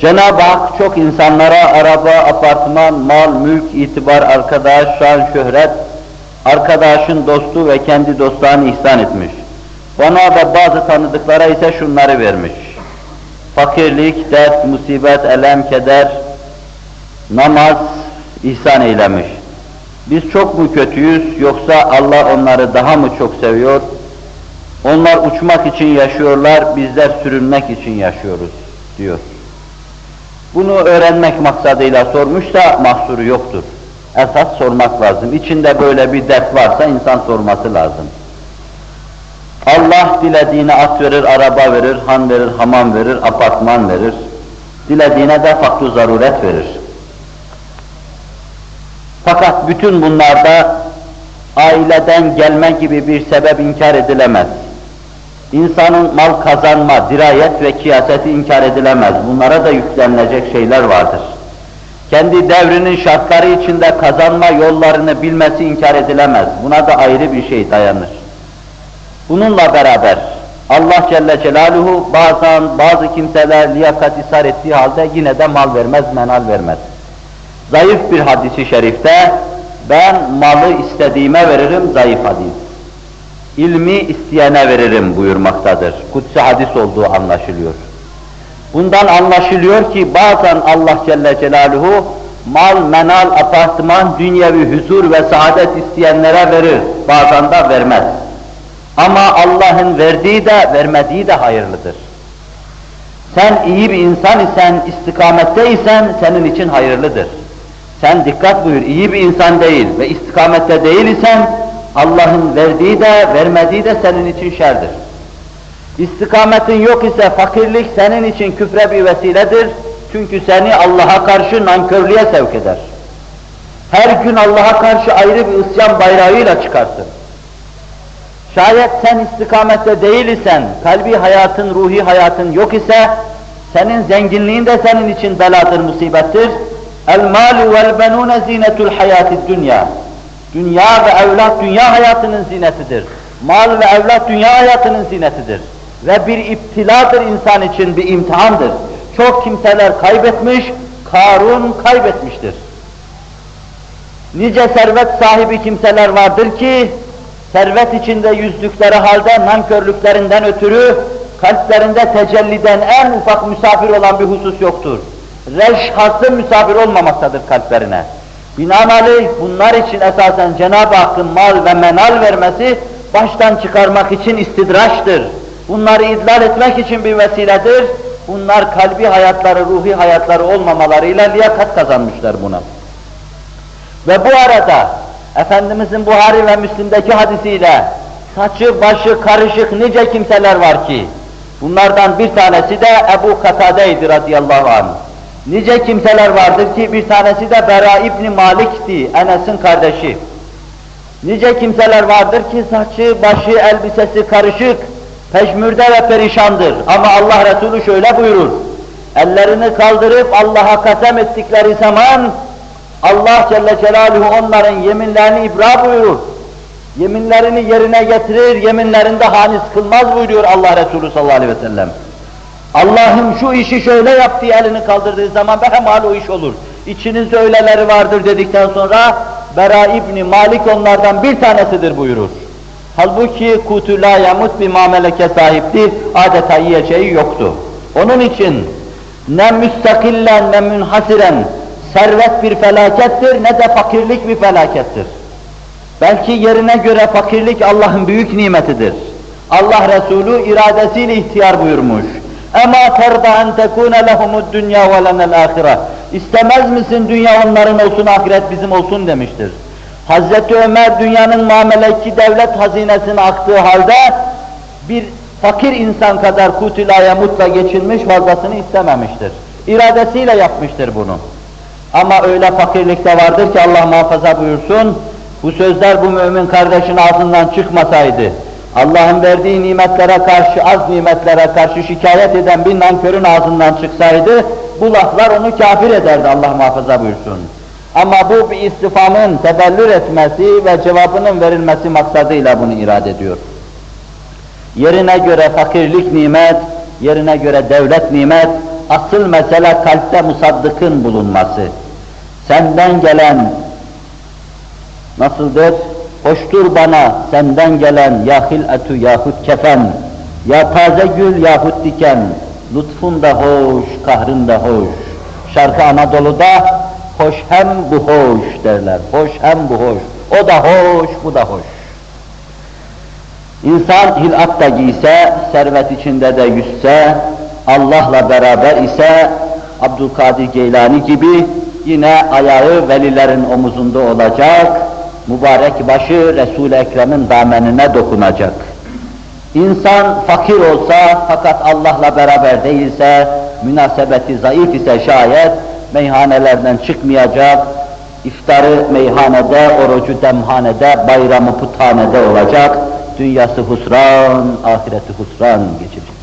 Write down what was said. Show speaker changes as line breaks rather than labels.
Cenab-ı Hak çok insanlara araba, apartman, mal, mülk, itibar, arkadaş, şan, şöhret, arkadaşın dostu ve kendi dostlarını ihsan etmiş. Bana ve bazı tanıdıklara ise şunları vermiş. Fakirlik, dert, musibet, elem, keder, namaz ihsan eylemiş. Biz çok mu kötüyüz yoksa Allah onları daha mı çok seviyor? Onlar uçmak için yaşıyorlar, bizler sürünmek için yaşıyoruz diyor. Bunu öğrenmek maksadıyla sormuş da mahsuru yoktur. Esas sormak lazım. İçinde böyle bir dert varsa insan sorması lazım. Allah dilediğine at verir, araba verir, han verir, hamam verir, apartman verir. Dilediğine de fakru zaruret verir. Fakat bütün bunlarda aileden gelme gibi bir sebep inkar edilemez. İnsanın mal kazanma, dirayet ve kıyaseti inkar edilemez. Bunlara da yüklenilecek şeyler vardır. Kendi devrinin şartları içinde kazanma yollarını bilmesi inkar edilemez. Buna da ayrı bir şey dayanır. Bununla beraber Allah Celle Celaluhu bazen bazı kimseler liyakat isar ettiği halde yine de mal vermez, menal vermez. Zayıf bir hadisi şerifte ben malı istediğime veririm zayıf hadis. İlmi isteyene veririm buyurmaktadır. Kutsi hadis olduğu anlaşılıyor. Bundan anlaşılıyor ki bazen Allah Celle Celaluhu mal, menal, apartman, dünyevi huzur ve saadet isteyenlere verir. Bazen de vermez. Ama Allah'ın verdiği de vermediği de hayırlıdır. Sen iyi bir insan isen, istikamette isen senin için hayırlıdır. Sen dikkat buyur, iyi bir insan değil ve istikamette değil isen Allah'ın verdiği de vermediği de senin için şerdir. İstikametin yok ise fakirlik senin için küfre bir vesiledir. Çünkü seni Allah'a karşı nankörlüğe sevk eder. Her gün Allah'a karşı ayrı bir isyan bayrağıyla çıkarsın. Şayet sen istikamette değil isen, kalbi hayatın, ruhi hayatın yok ise, senin zenginliğin de senin için beladır, musibettir. El malu vel benune zinetul hayatid dünya. Dünya ve evlat dünya hayatının zinetidir. Mal ve evlat dünya hayatının zinetidir. Ve bir iptiladır insan için, bir imtihandır. Çok kimseler kaybetmiş, Karun kaybetmiştir. Nice servet sahibi kimseler vardır ki, servet içinde yüzdükleri halde nankörlüklerinden ötürü, kalplerinde tecelliden en ufak misafir olan bir husus yoktur. Reşhası misafir olmamaktadır kalplerine. Binaenaleyh bunlar için esasen Cenab-ı Hakk'ın mal ve menal vermesi baştan çıkarmak için istidraçtır. Bunları idlal etmek için bir vesiledir. Bunlar kalbi hayatları, ruhi hayatları olmamalarıyla liyakat kazanmışlar buna. Ve bu arada Efendimizin Buhari ve Müslim'deki hadisiyle saçı başı karışık nice kimseler var ki bunlardan bir tanesi de Ebu Katade'ydi radıyallahu anh. Nice kimseler vardır ki bir tanesi de Bera İbni Malik'ti, Enes'in kardeşi. Nice kimseler vardır ki saçı, başı, elbisesi karışık, peşmürde ve perişandır. Ama Allah Resulü şöyle buyurur, ellerini kaldırıp Allah'a kasem ettikleri zaman Allah Celle Celaluhu onların yeminlerini ibra buyurur. Yeminlerini yerine getirir, yeminlerinde hanis kılmaz buyuruyor Allah Resulü sallallahu aleyhi ve sellem. Allah'ım şu işi şöyle yap diye elini kaldırdığı zaman behemal o iş olur. İçinizde öyleleri vardır dedikten sonra Bera İbni Malik onlardan bir tanesidir buyurur. Halbuki kutu la yamut bir mameleke sahipti, adeta yiyeceği yoktu. Onun için ne müstakillen ne münhasiren servet bir felakettir ne de fakirlik bir felakettir. Belki yerine göre fakirlik Allah'ın büyük nimetidir. Allah Resulü iradesiyle ihtiyar buyurmuş. Ema terda en tekune lehumud dünya ve lenel ahire. İstemez misin dünya onların olsun, ahiret bizim olsun demiştir. Hazreti Ömer dünyanın muameleki devlet hazinesine aktığı halde bir fakir insan kadar kutilaya mutla geçilmiş fazlasını istememiştir. İradesiyle yapmıştır bunu. Ama öyle fakirlik de vardır ki Allah muhafaza buyursun, bu sözler bu mümin kardeşin ağzından çıkmasaydı, Allah'ın verdiği nimetlere karşı, az nimetlere karşı şikayet eden bir nankörün ağzından çıksaydı, bu laflar onu kafir ederdi Allah muhafaza buyursun. Ama bu bir istifamın tebellür etmesi ve cevabının verilmesi maksadıyla bunu irade ediyor. Yerine göre fakirlik nimet, yerine göre devlet nimet, asıl mesele kalpte musaddıkın bulunması. Senden gelen nasıldır? Hoştur bana senden gelen ya hiletu yahut kefen, ya taze gül yahut diken, lütfun da hoş, kahrın da hoş. Şarkı Anadolu'da hoş hem bu hoş derler, hoş hem bu hoş. O da hoş, bu da hoş. İnsan hilat da giyse, servet içinde de yüzse, Allah'la beraber ise Abdülkadir Geylani gibi yine ayağı velilerin omuzunda olacak, mübarek başı Resul-i Ekrem'in damenine dokunacak. İnsan fakir olsa fakat Allah'la beraber değilse, münasebeti zayıf ise şayet meyhanelerden çıkmayacak, iftarı meyhanede, orucu demhanede, bayramı puthanede olacak, dünyası husran, ahireti husran geçecek.